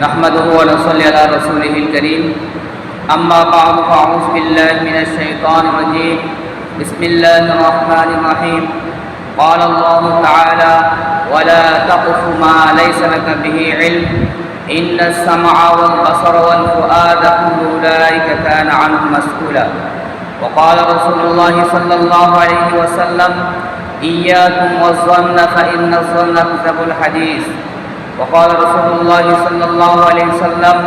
نحمده ونصلي على رسوله الكريم. أما بعد فأعوذ بالله من الشيطان الرجيم. بسم الله الرحمن الرحيم. قال الله تعالى ولا تقف ما ليس لك به علم. إن السمع والبصر والفؤاد كل أولئك كان عنه مسؤولا. وقال رسول الله صلى الله عليه وسلم إياكم والظن فإن الظن كذب الحديث. وقال رسول الله صلى الله عليه وسلم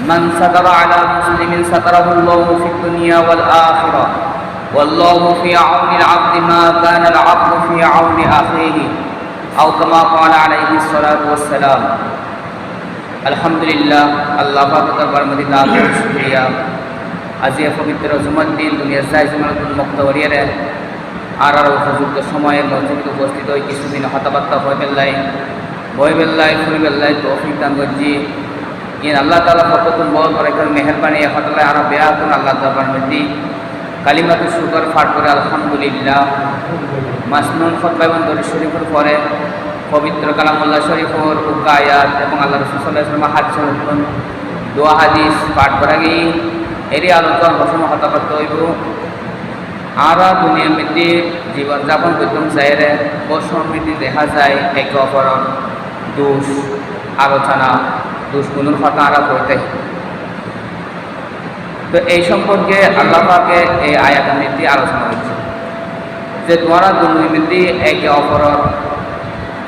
من ستر على مسلم ستره الله في الدنيا والآخرة والله في عون العبد ما كان العبد في عون أخيه أو كما قال عليه الصلاة والسلام الحمد لله الله পাক দরবার মধ্যে লাখ শুকরিয়া আজিয়া পবিত্র জুমার দিন দুনিয়ার সাই জুমাতুল মুক্তাওয়ারিয়ারে আর আর উপযুক্ত সময়ে মসজিদে উপস্থিত হয়ে কিছুদিন হতাবার্তা হয়ে বেল্লাই বই বেল্লাই ফুল বেল্লাই তৌফিক দান করছি। ইন আল্লাহ তালা ফততুন বল করে মেহরবানি হতলায় আরও বেয়াতুন আল্লাহ দরবার মধ্যে কালিমাতুল শুকর ফাট করে, আলহামদুলিল্লাহ। মাসনুন ফতবা এবং দরি শরীফের পরে পবিত্র কালামুল্লাহ শরীফর উকা আয়াত এবং আল্লাহ রসুল্লাহ হাদিস দোয়া হাদিস পাঠ করা গিয়ে এরই আলোচনা বসম হতা করতে হইব। আরা দুনিয়ার মধ্যে জীবনযাপন করতাম চাইরে বসম মধ্যে দেখা যায়, একে অপর দোষ আলোচনা, দুষ্গুণের কথা আরা করতে তো এই সম্পর্কে আল্লাহ এই আয়াতের মধ্যে আলোচনা করছে যে তোমরা মধ্যে একে অপরের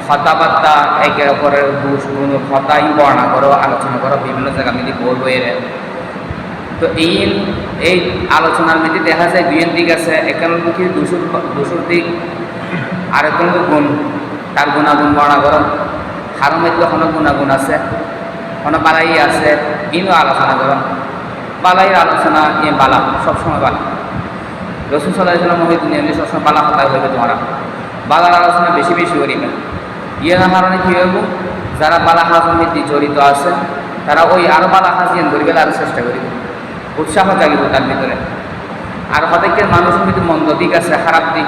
কথাবার্তা, একে অপরের দোষ গুণ কথাই বর্ণনা করো, আলোচনা করো, বিভিন্ন জায়গা মিলি বই বইয়ের তো এই এই আলোচনার মধ্যে দেখা যায় দুইয়ের দিক আছে কি দুশোর দুশোর দিক আর একজন গুণ, তার গুণাগুণ বর্ণনা করো। হার মধ্যে কোনো গুণাগুণ আছে? কোনো বালাই আছে? ইনও আলোচনা করো বালাইয়ের আলোচনা ইয়ে বালা, সবসময় বালা। রসুল সাল্লাহ ইসলাম দুনিয়া সবসময় বালা কথা হইবে তোমরা। বালার আলোচনা বেশি বেশি করিবে ইয়ে না কারণে কী হইব? যারা বালা হাজের মধ্যে জড়িত আছে, তারা ওই আরও বালা হাজ জ্ঞান করিবে আরও চেষ্টা করিবে। উৎসাহ জাগিব তার ভিতরে। আর প্রত্যেকের মানুষের মধ্যে মন্দ দিক আছে, খারাপ দিক।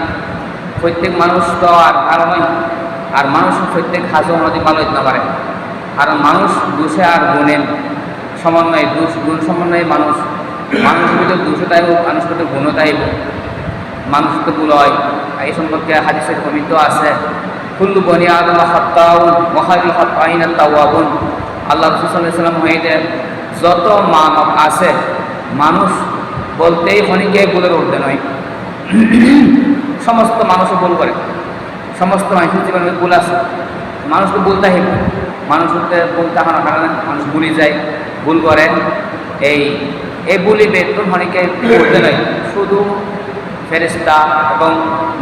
প্রত্যেক মানুষ তো আর ভালো নয়। আর মানুষ প্রত্যেক হাজও নদী ভালো হইতে পারে। আর মানুষ দোষে আর গুণে সমন্বয়ে, দোষ, গুণ সমন্বয়ে মানুষ। মানুষের ভিতরে দোষও তাইব মানুষের ভিতরে গুণও তাইব মানুষ তো ভুল হয়। এই সম্পর্কে হাদিসের কমিত আছে, কুল্লু বনি আদম হত্তাউন মহারি হত্তাইন তাওয়াবুন আল্লাহ রসুল্লাহাম হইতে যত মানব আছে, মানুষ বলতেই খনিকে ভুলের উঠতে নয়। সমস্ত মানুষও ভুল করে। সমস্ত মানুষের জীবনে ভুল আছে। মানুষকে বলতে হইব মানুষ হতে বলতে হওয়ার কারণে মানুষ ভুলি যায়, ভুল করে। এই এই বুলি বেতন খনিকে করতে নয়। শুধু ফেরিস্তা এবং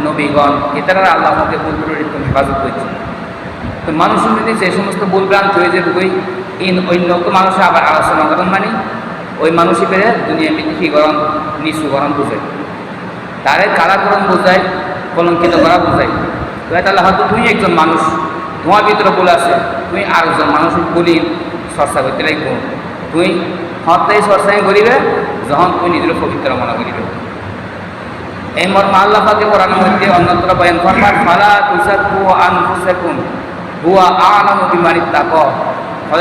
নবীগণ, এটারা আল্লাহকে ভুল একটু হেফাজত করছে। তো মানুষের যদি যে সমস্ত ভুল ভ্রান্ত হয়ে যাবে, ওই ইন অন্য মানুষে আবার আলোচনা করেন মানে ওই মানুষই পেরে দুনিয়া কি গরম, নিচু গরম বোঝায়। তারে কারা গরম বোঝায়? কলঙ্কিত করা বোঝায়। তাহলে হয়তো তুই একজন মানুষ, তোমার ভিতরে বলে আছে, তুই আর একজন মানুষ বলি চর্চা করতে লাগবো। তুই হত্যাই চর্চাই করিবে যখন তুই নিজের পবিত্র মনে করিবে। এই মর্ম আল্লাহ কোরআন মধ্যে অন্যত্র বয়ান ফালা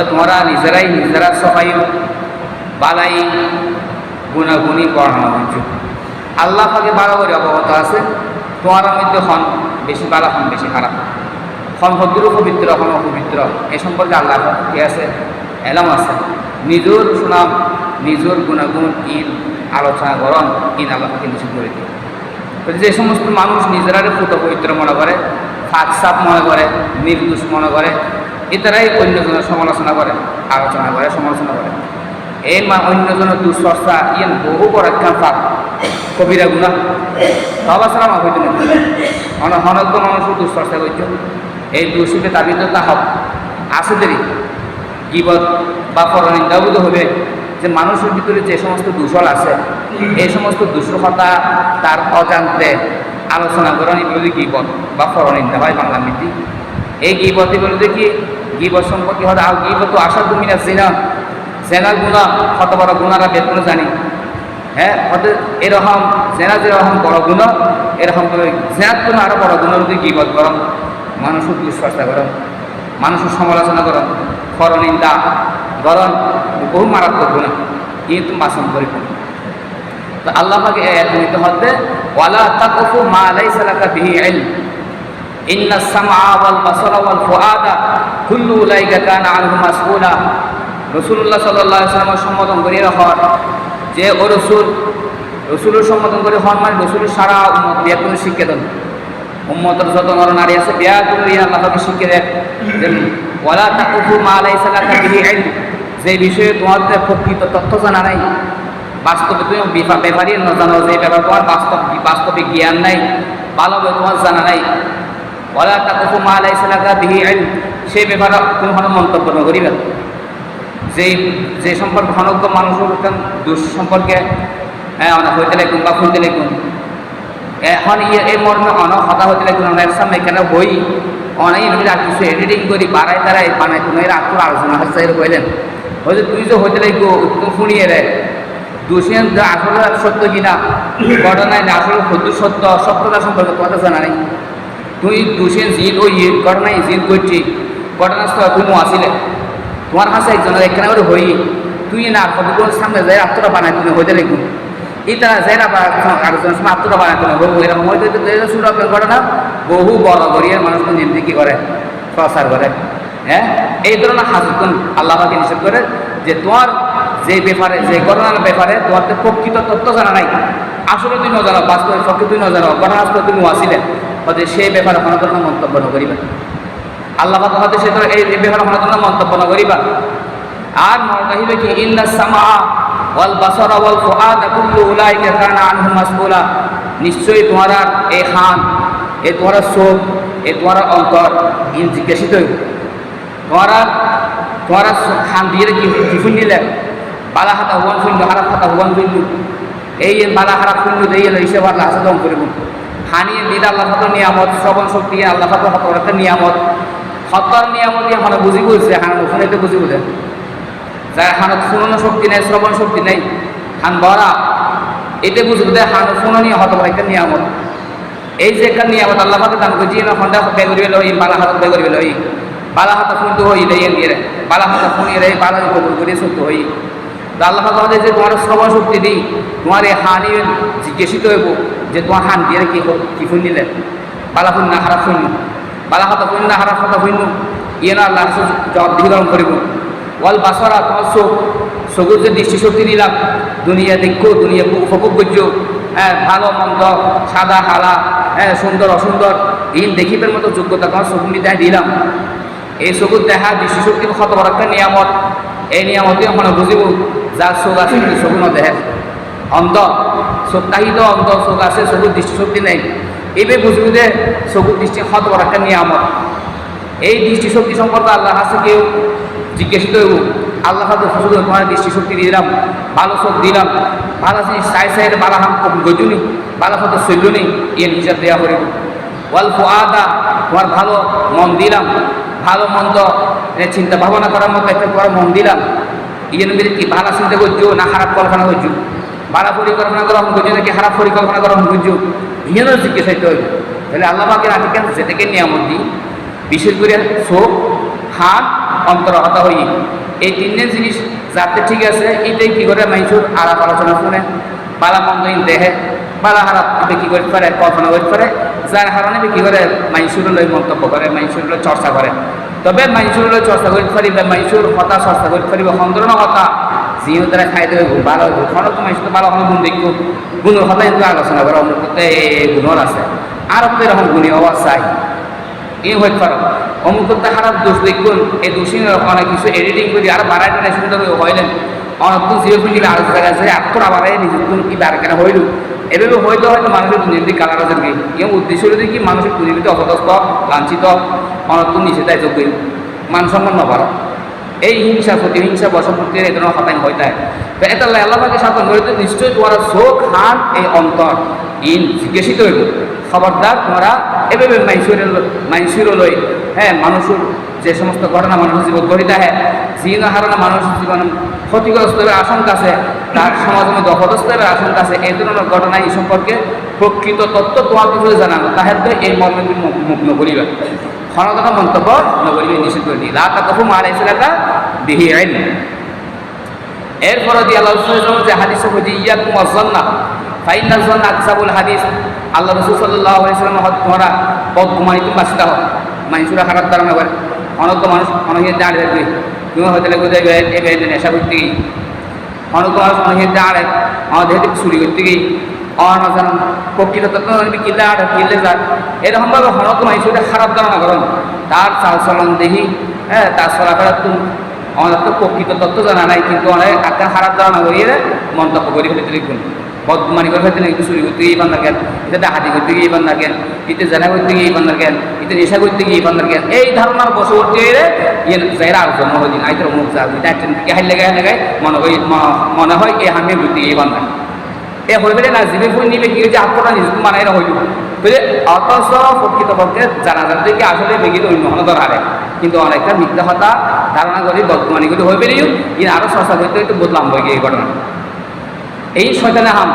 তোমরা নিজেরাই নিজেরা সবাই বালাই গুণাগুণি বর্ণনা করছ। আল্লাহ পাকে বাড়াবাড়ি অবগত আছে, তোমার মধ্যে বেশি বালা হন, বেশি খারাপ হন। ভদ্র, পবিত্র, হন অপবিত্র, এ সম্পর্কে আল্লাহ কি আছে, এলাম আছে। নিজের সুনাম, নিজের গুণাগুণ ইন আলোচনা করন, ইন আল্লাহকে নিষেধ করে দিই যে সমস্ত মানুষ নিজেরারে পুত পবিত্র মনে করে, ফাঁক সাপ মনে করে, নির্দোষ মনে করে এটারাই অন্যজনের সমালোচনা করে, আলোচনা করে, সমালোচনা করে। এই মা অন্যজনের দুঃচর্চা ইয়েন বহু বড় একটা পাপ কবিরা গুণা। বাবা সালাম হইতে না অনেক অনেক মানুষ দুঃচর্চা করছ এই দোষীকে দাবি তো হব আছে দেরি। গিবত বা পরনিন্দাবোধ হবে যে মানুষের ভিতরে যে সমস্ত দূষণ আছে, এই সমস্ত দূষণতা তার অজান্তে আলোচনা করেন এগুলো গিবত বা পরনিন্দা হয় বাংলা মিটি এই গিবত এগুলো দেখি, গিবত সম্পর্কে হয়তো গিবত আশা তুমি না, জেনা। জেনার গুণা, কত বড় গুণারা বেতন জানি। হ্যাঁ এরকম জেনা যেরকম বড় গুণ, এরকম করে জেনার কোনো আরও বড় গুণের যদি গিবত করম মানুষের দুঃচর্চা করম মানুষের সমালোচনা করম খরনিন্দা গরম বহু মারাত্মক গুণা। কিন্তু বাসন করি তো আল্লাহ পাকে নিতে হতে, ওয়ালা তাকফু মা লাইসা লাকা বিহি ইলম। ইন্না সামআ ওয়াল বাসারা ওয়াল ফুআদা। কুল্লু উলাইকা কানা আনহু মাসউলা। আলাইহি ওয়াসাল্লাম সম্বোধন করে হন। যে ও রসুল, রসুলের সম্বোধন করে হন মানে রসুলের সারা উম্মত বিয়া করে শিক্ষা দেন উম্মতের যত নর নারী আছে বিয়া করে আল্লাহ পাকে শিক্ষা দেন। যে ওয়ালা তাকফু মা লাইসা লাকা বিহি ইলম। যে বিষয়ে তোমাদের প্রকৃত তথ্য জানা নাই, বাস্তবে তুমি ব্যাপারই না জানো, যে ব্যাপার তোমার বাস্তব বাস্তবিক জ্ঞান নাই ভালোভাবে তোমার জানা নাই। ওলা তাকুফু মা আলাই লাকা বিহি আইন সেই ব্যাপারে তুমি কোনো মন্তব্য না করিবে যে সম্পর্কে অনজ্ঞ মানুষের দুঃ সম্পর্কে হ্যাঁ অনেক হইতে লাগুন বা ফুলতে লাগুন এখন ইয়ে এই মর্মে অনেক হতা হইতে লাগুন অনেক সামনে এখানে বই অনেক এগুলি এডিটিং করি বাড়াই তারাই বানাই তুমি এর আত্মর আলোচনা হচ্ছে এর কইলেন হয়তো তুই যে হইতে লাগবো তুমি শুনিয়ে রে। দোষিয়ান আসলে সত্য কিনা? ঘটনায় আসলে সত্য সত্য সত্যতা সম্পর্কে কথা জানা নেই। তুই দোষিয়ান জিন ওই ঘটনায় জিন করছি ঘটনাস্থল তুমি আসিলে। তোমার কাছে একজনের এখানে করে হই তুই না কতগুলোর সামনে যাই, আত্মটা বানাই তুমি হইতে লিখুন এই তারা যাই না আরেকজনের আত্মটা বানাই তুমি বহু এরকম শুরু ঘটনা বহু বড় গড়িয়ে মানুষ নিন্দে কি করে, প্রচার করে। হ্যাঁ? এই ধরনের হাসুন আল্লাহকে নিষেধ করে যে তোমার যে ব্যাপারে যে ঘটনার ব্যাপারে তোমার প্রকৃত তথ্য জানা নাই। আসলে তুই নজানো বাস্তবে প্রকৃত তুই নজানো ঘটনাস্থলে তুমি আসিলে সেই ব্যাপারে কোনো ধরনের মন্তব্য ন করিবা আল্লাহ হয়তো সে এই ব্যাপারে কোনো ধরনের মন্তব্য ন করিবা। আর মনে কি, ইন্না সামা ওয়াল বাসারা ওয়াল ফুআদ কুল্লু উলাইকা কানা আনহু মাসউলা নিশ্চয়ই তোমারা এই খান, এ তোমার চোখ এ তোমার অন্তর ইন জিজ্ঞাসিত হইব। তোমারা তোমারা খান দিয়ে কি কি শুনিলে বালা হাতা হুয়ান শূন্য হারাপ হাতা হুয়ান শূন্য এই বালা হারাপ শূন্য দিয়ে হিসেব আল্লাহ দম করিব। হানিয়ে দিলে আল্লাহ নিয়ামত, শ্রবণ শক্তি আল্লাহ হাতের নিয়ামত। হতর নিয়ামত মানে বুঝি বুঝছে হান শুনাইতে বুঝি বুঝে যার হানত শুনানো শক্তি নেই শ্রবণ শক্তি নেই, হান বরা এতে বুঝব যে হান শুনানি হত একটা নিয়ামত। এই যে একটা নিয়ামত আল্লাহ হাতে দান করছি না খন্ডা বেগুরি বেলো এই বালা হাত বেগুরি বেলো এই বালা হাতা শুনতে হই দেয় দিয়ে রে বালা হাতা শুনিয়ে রে বালা কবুল করে শুনতে হই আল্লাহ তালা যে তোমার শ্রবণ শক্তি দিই তোমার এই হানি জিজ্ঞাসিত হইব যে তোমার হান দিয়ে কি কি শুনিলে? বালা শুন না খারাপ শুনু। বালা হাতা শুন না খারাপ কথা শুনু ইয়ে না আল্লাহ জবাব দিগ্রহণ করিব। ওয়াল বাসরা তোমার চোখ চকুর যে দৃষ্টিশক্তি দিলাম দুনিয়া দেখো দুনিয়া উপভোগ করছ হ্যাঁ ভালো, মন্দ, সাদা, কালা হ্যাঁ সুন্দর, অসুন্দর ইন দেখিবের মতো যোগ্যতা তোমার চকুর দেখায় দিলাম। এই চকুর দেখা দৃষ্টিশক্তি কত বড় একটা নিয়ামত। এই নিয়ামতে মানে বুঝিব যার চোখ আছে কিন্তু চকু ন দেখে অন্ধ চোখ তাহিত অন্ধ চোখ আছে চকুর দৃষ্টিশক্তি নেই। এইভাবে বুঝবি যে চকুর দৃষ্টি হত বড় একটা নিয়ামত। এই দৃষ্টিশক্তি সম্পর্কে আল্লাহ কাছে কেউ জিজ্ঞাসিত হইব আল্লাহ শুধু তোমার দৃষ্টিশক্তি দিলাম, ভালো চোখ দিলাম, ভালো জিনিস সাই সাইডে বালা হাম গজুনি বালা হতো শৈলনি এর হিসাব দেওয়া করিব ওয়াল ফুয়াদা তোমার ভালো মন দিলাম, ভালো মন্দ চিন্তা ভাবনা করার মতো একটা তোমার মন দিলাম। ইয়ের মিলে কি ভালো চিন্তা করছ না খারাপ কল্পনা করছ ভালো পরিকল্পনা করা করছ নাকি খারাপ পরিকল্পনা করা করছ ইয়েরও জিজ্ঞেস হইতে হইবে। তাহলে আল্লাহ পাকের আমি কেন যেটাকে নিয়ামত দিই। বিশেষ করে চোখ, হাত অন্তর হতা হই। এই তিনটে জিনিস যাতে ঠিক আছে, এটাই কি করে মাইসুর আলাপ আলোচনা শুনে, বালা মন্দ ইন দেহে, বালা হারাপ বিক্রি করতে পারে, কল্পনা করতে পারে, যার কারণে বিক্রি করে মাইসুর লই মন্তব্য করে মাইসুর লই চর্চা করে। তবে মাইসুর লই চর্চা করতে পারিবে, মাইসুর হতা চর্চা করতে পারিবে সন্দর্ণ হতা। তারা খাই দেবে ভালো হইব খনক মাইসুর ভালো কোনো গুণ দেখব গুণের কথা কিন্তু আলোচনা করে অমুক এই গুণর আছে। আর তো এরকম গুণী হওয়া চাই এই হইতে পারো অমুক তো খারাপ দোষ দেখুন এই দোষী অনেক কিছু এডিটিং করে, আর বাড়াই টানাই সুন্দর হইলেন। অনেক তো আর জায়গা আছে আত্মর আবার নিজের কি বার কেন হইল। এভাবে হয়তো হয়তো মানুষের দুর্নীতি কালার আছে কি কেউ উদ্দেশ্য হলো কি মানুষের দুর্নীতি অপদস্থ লাঞ্ছিত অনেক তো নিষেধায় যোগ্য। মান সম্মান নপারো এই হিংসা, প্রতিহিংসা বশবর্তী এই ধরনের হতায় হয়ে যায় তো এটা আল্লাহকে সাধন করে নিশ্চয়ই তোমার চোখ, হাত এই অন্তর, ইন জিজ্ঞাসিত হইব। খবরদার তোমরা এভাবে মাইসুরের মাইসুরলৈ হ্যাঁ মানুষের যে সমস্ত ঘটনা মানুষের জীবন ঘটিত আহে যিন হারণে মানুষের জীবন ক্ষতিগ্রস্ত হওয়ার আশঙ্কা আছে, তার মধ্যে অপদস্থ হওয়ার আশঙ্কা আছে, এই ধরনের ঘটনা এই সম্পর্কে প্রকৃত তত্ত্ব তোমার কিছু জানানো। তাহের এই মর্মে মুগ্ন করিবে। ক্ষণগত মন্তব্য নগরী নিষেধ করে দিই লা তাকফু মা লাইসা লাকা বিহি ইলম। এরপরে দিয়ে আল্লাহ রসুল যে হাদিস হচ্ছে ইয়াকুম ওয়াজ্জান্না ফাইনাল জান্না আকসাবুল হাদিস, আল্লাহ রসুল সাল্লাল্লাহু আলাইহি সাল্লাম হদ তোমরা পদ কুমারী তুমি বাঁচতে হও মানুষরা খারাপ ধারণা করে অনেক মানুষ অনেকে দাঁড়িয়ে থাকবে তুমি হয়তো লেগে যাবে এ নেশা করতে গিয়ে। অনেক মানুষ অনেকে দাঁড়ে আমাদের চুরি করতে গিয়ে। অনাজান প্রকৃত তত্ত্ব কিল্লে আট কিল্লে যাক। এরকমভাবে হনক মানুষরা খারাপ ধারণা করেন তার চাল চলন দেখি হ্যাঁ তার চলাফেরা তুমি আমাদের তো প্রকৃত তত্ত্ব জানা নাই, কিন্তু অনেক একটা খারাপ ধারণা করিয়ে মন্তব্য করে ফেলতে লিখুন বদমানি করে ফেলতে একটু চুরি করতে গিয়ে বান্দার জ্ঞান এতে ডাহাতি করতে গিয়ে বান্দার জ্ঞান এতে জানা করতে গিয়ে নেশা করতে গিয়ে এই ধারণার বশবর্তী হয়ে ইয়ে যাইরা আর জন্ম হয়ে দিন আইতর মুখ যা মনে হয় মনে হয় এ বান্দার এ গেলে না জিবি ফুল নিবে কি যে আত্মটা নিজকে মানাই না হইল। বুঝলে? অথচ প্রকৃতপক্ষে জানা যাতে কি আসলে বেগিত অন্য হলো হারে। কিন্তু অনেকটা মিথ্যা হতা, ধারণা করি করে হয়ে পেরিও ইন আরও সস্তা করতে একটু বদলাম বই গিয়ে ঘটনা। এই শয়তানে হাম।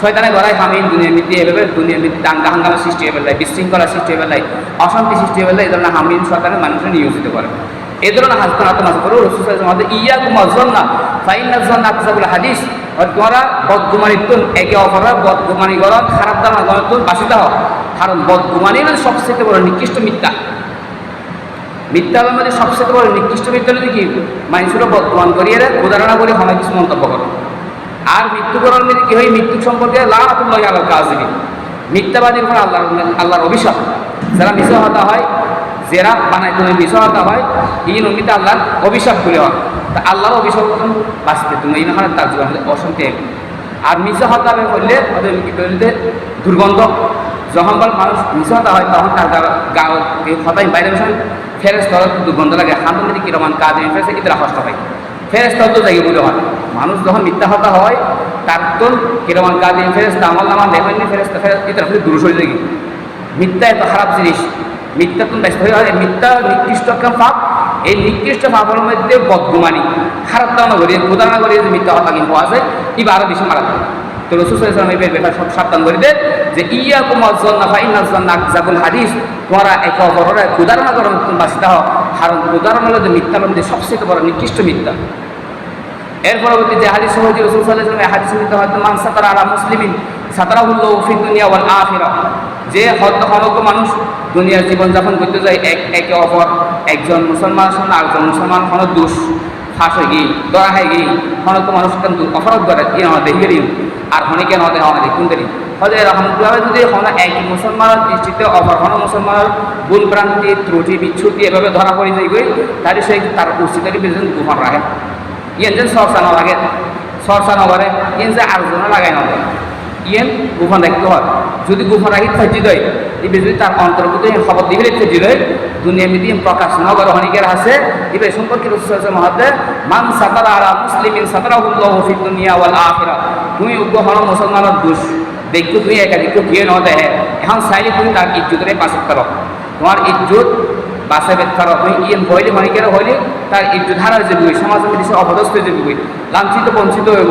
শয়তানে গড়াই হামি দুনিয়া মিত্তি এভাবে দুনিয়া মিত্তি দাঙ্গা হাঙ্গামা সৃষ্টি হয়ে পেলাই বিশৃঙ্খলা সৃষ্টি হয়ে পেলাই অশান্তি সৃষ্টি হয়ে পেলাই এই ধরনের হামিন শয়তানের মানুষের নিয়োজিত করে। এই ধরনের হাসতে হাতে মাছ করো রসুল ইয়া কুমার জন্না ফাইন জন্না আকসাবুল হাদিস তোমরা বদগুমানি তুন, একে অপরের বদগুমানি করা খারাপ ধারণা করা তুন, বাসিতে হও কারণ বদগুমানি মানে সবচেয়ে বড় নিকৃষ্ট মিথ্যা। মিথ্যা মধ্যে সবচেয়ে বড় নিকৃষ্ট মিথ্যা হলে কি? মানুষেরা বদগুমান করিয়ে উদাহরণ করে হয় কিছু মন্তব্য করো। আর মৃত্যুকরণ মধ্যে কি? হয় মৃত্যু সম্পর্কে লাতুল্লাহ আল্লাহ কাজ মিথ্যাবাদীর উপর আল্লাহ আল্লাহর অভিশাপ। যারা মিশা হতা হয়, যারা বানায় তুমি মিশা হতা হয়, এই নমিতে আল্লাহর অভিশাপ করে হয়। তা আল্লাহর অভিশাপ বাঁচতে। তুমি এই না তার জীবন অশান্তি হবে আর মিশা হতা হবে করলে ওদের কি দুর্গন্ধ। যখন বল মানুষ মিশা হতা হয়, তখন তার গা হতাই বাইরে বসে ফেরেস তরফ দুর্গন্ধ লাগে। মধ্যে কিরমান কাজ ফেরেছে ইতরা কষ্ট হয় ফেরেস্তা তো যাই বলে হয় মানুষ যখন মিথ্যা হতা হয়, তার তো কিরমান কাজে ফেরেস্তা আমল নামা দেখেননি ফেরেস্তা ফেরেস এটা ফেরে দূর সরে দেখি মিথ্যা এত খারাপ জিনিস। মিথ্যা তো ব্যস্ত হয়ে হয় মিথ্যা নিকৃষ্ট একটা পাপ এই নিকৃষ্ট পাপের মধ্যে বদগুমানি। খারাপ ধারণা করি উদাহরণ করি যে মিথ্যা হতা কিন্তু আছে এবার আরও বেশি মারাত্মক তো রসুল ইসলাম সব সাবধান করে দেন যে ইয়া কুমার জন্না ইন্না জাবুল হাদিস। তোমরা একে অপরের উদাহরণ করো বাঁচতে হও কারণ উদাহরণ হলো যে মিথ্যার মধ্যে সবচেয়ে বড় নিকৃষ্ট মিথ্যা। এর পরবর্তী যে হাদিস হচ্ছে রসুল সাল্লাহ হাদিস মিথ্যা হয়তো মান সাতারা আলা মুসলিমিন সাতারাহুল্লাহ ফিদ দুনিয়া ওয়াল আখিরা যে হয়তো হরক মানুষ দুনিয়ার জীবনযাপন করতে যায় এক একে অপর। একজন মুসলমান সঙ্গে আরেকজন মুসলমান কোনো দোষ ফাঁস হয়ে গিয়ে দরা হয়ে গিয়ে হয়তো মানুষ কিন্তু অপরাধ করে ই আমাদের হিরি আর হনিকে আমাদের আমাদের কুন্দরি হয়তো রহমতুল্লাহ যদি হন এক মুসলমানের দৃষ্টিতে অপর হন মুসলমানের ভুল ভ্রান্তি, ত্রুটি, বিচ্ছুতি এভাবে ধরা পড়ে যায় গই তাহলে সেই তার উচিতের বিরুদ্ধে গোপন রাখে। ইয়েন যে চর্চা না লাগে চর্চা নকরে ইয়েন যে আলোচনা লাগাই নকরে ইয়েন গোপন রাখতে হয়। যদি গোপন রাহিত থাকি দেয় এবার যদি তার অন্তর্গত খবর দিবে থাকি দেয়, দুনিয়া মিদি প্রকাশ নগর আছে। এবার সম্পর্কে রসুল মহাতে মান সাতারা আলা মুসলিমিন সাতারা উল্লাহ ফিদ দুনিয়া ওয়াল আখিরা তুমি উগ্র হন মুসলমানের দোষ। দেখো তুমি একাধিক গিয়ে ন দেহে এখন চাইলে তুমি তার ইজ্জতরে পাশে করো তোমার ইজ্জত বাসে বেথার হই ইয়েন হইলে অনেকের হইলে তার ইজ্জত হারা যে বই, সমাজের মধ্যে অপদস্থ যে বই, লাঞ্ছিত, বঞ্চিত হইব।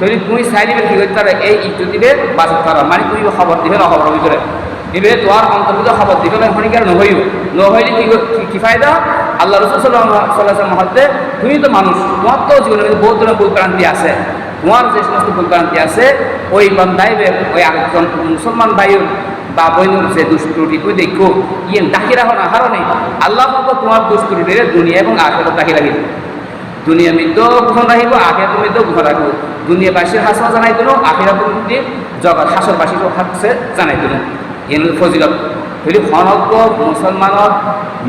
তৈরি তুমি চাইলে কি করতে পারো? এই ইজ্জত দিবে, বাসে থার মানে তুমি খবর দিবে না খবর ভিতরে দিবে তোমার অন্তর্ভুক্ত খবর দিবে না অনেকের নহইব নহইলে কি কি ফায়দা? আল্লাহ রসুল সাল্লাহ মহাতে তুমি তো মানুষ, তোমার তো মধ্যে বহুত ধরনের ভুল ক্রান্তি আছে। তোমার যে সমস্ত ভুল ক্রান্তি আছে, ওই বান্ধাইবে ওই আরেকজন মুসলমান ভাইও বা বইনুর যে দুষ্ত্রুটি দেখো। ইয়ে ডাকি রাখো না হারণে আল্লাহ পাবো তোমার দুষ্ত্রুটিরে দুনিয়া এবং আখের ডাকি রাখিব দুনিয়া মৃত্যু গুখন রাখিব আখের মৃত্যু গুখন রাখব। দুনিয়া বাসীর হাসা জানাই দিল আখের মধ্যে জগৎ হাসর বাসীর হাসে জানাই দিল। এন ফজিলত। যদি খনজ্ঞ মুসলমানৰ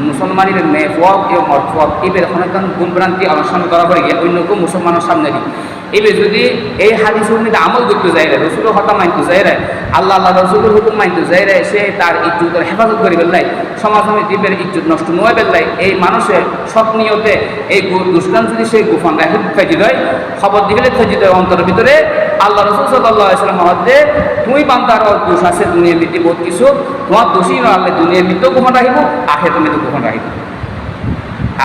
মুসলমানের নেফক এবং মরফক এবার অনেকক্ষণ গুণভ্রান্তি অনুসরণ করা পড়ে গিয়ে অন্য মুসলমানের সামনে দিই এবার যদি এই হাদিস মধ্যে আমল করতে যাই রে রসুলের হতা মানতে যাই রে আল্লাহ আল্লাহ রসুলের হুকুম মানতে যাই রে সে তার ইজ্জতের হেফাজত করে বেললাই সমাজ সমিতির ইজ্জত নষ্ট নয় বেললাই এই মানুষের স্বপ্নীয়তে এই দুষ্কান যদি সে গোপন রাখি ফেজি দেয় খবর দিলে ফেজি দেয় অন্তরের ভিতরে আল্লাহ রসুল সাল্লাহ ইসলাম মহদ্দে তুমি বান্দার দোষ আছে দুনিয়া মৃত্যু বহুত কিছু তোমার দোষী নহলে দুনিয়া মৃত্যু গোপন রাখিব আখে তুমি তো গোপন রাখিব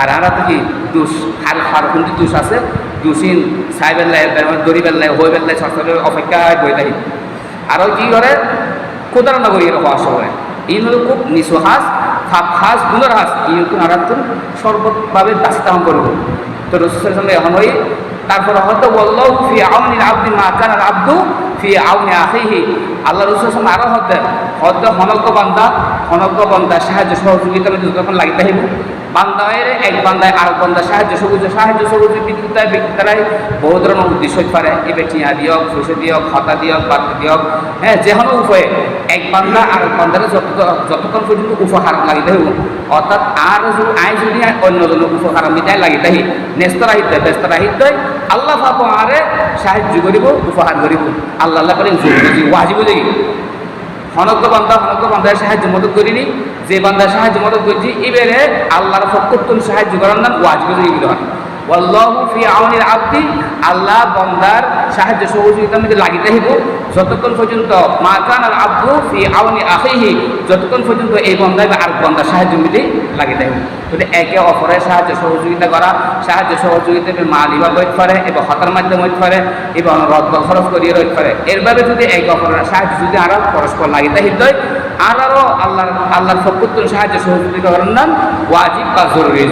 আর আরা কি দোষ আর আর কিন্তু দোষ আছে দোষীন চাই পেলাই দৌড়ি পেলাই, হৈ পেলাই চর্চা অপেক্ষা বই থাকি। আৰু কি কৰে? ক্ষুদাৰ নগৰী এরকম আসা ই হল খুব নিচু সাজ খাস গুণর হাস হ'ল আরাতুন সর্বভাবে দাস্তাহন করব তো রসুলের সঙ্গে এখন ওই তারপর হয়তো বলল ফি আউনি আব্দি মা কান আব্দু ফি আউনি আখিহি। আল্লাহ রসুলের সঙ্গে আরও হতে হয়তো হনজ্ঞ বান্দা বান্দা সাহায্য সহযোগিতা যতক্ষণ লাগিতে হইব বান্দায়ের এক বান্দায় আর বান্দা সাহায্য সহযোগ সাহায্য সহযোগ বিদ্যুতায় বহু ধরনের উদ্দেশ্য হতে পারে এবার দিয়ক ফুসে দিয়ক, খাতা দিয়ক বাদ দিয়ক হ্যাঁ যে কোনো উপায়ে এক বান্দা আর বান্দারে যত যতক্ষণ পর্যন্ত উপহার লাগিতে হইব অর্থাৎ আর আই যদি অন্যজনের উপহার মিটাই লাগিতে হি ন্যস্ত রাহিত ব্যস্ত রাহিত আল্লাহ পাবো আরে সাহায্য করিব, উপহার করিব। আল্লাহ আল্লাহ করেন ওয়াজিব দেখি হনজ্ঞ বান্দা হনজ্ঞ বান্দার সাহায্য মদত করিনি। যে বান্দার সাহায্য মদত করছি এবারে আল্লাহর ফকতুন সাহায্য করার নাম ওয়াজিব বুঝে ওয়াল্লাহু ফি আউনিল আব্দি, আল্লাহ বান্দার সাহায্য সহযোগিতার মধ্যে লাগিতে হইব যতক্ষণ পর্যন্ত মা কান আল আব্দু ফি আউনি আখিহি, যতক্ষণ পর্যন্ত এই বন্ধা বা আর বন্দার সাহায্য মিলে লাগিতে হইব যদি একে অপরের সাহায্য সহযোগিতা করা, সাহায্য সহযোগিতা মা লিবা হইতে পারে এবং হতার মাধ্যমে হইতে পারে এবং রদ খরচ করিয়ে রইতে পারে এরভাবে যদি একে অপরের সাহায্য যদি আরও পরস্পর হইতে হয় আর আরও আল্লাহর আল্লাহর ফকুত্তর সাহায্য সহযোগিতা করার নাম ওয়াজিব বা জরুরি।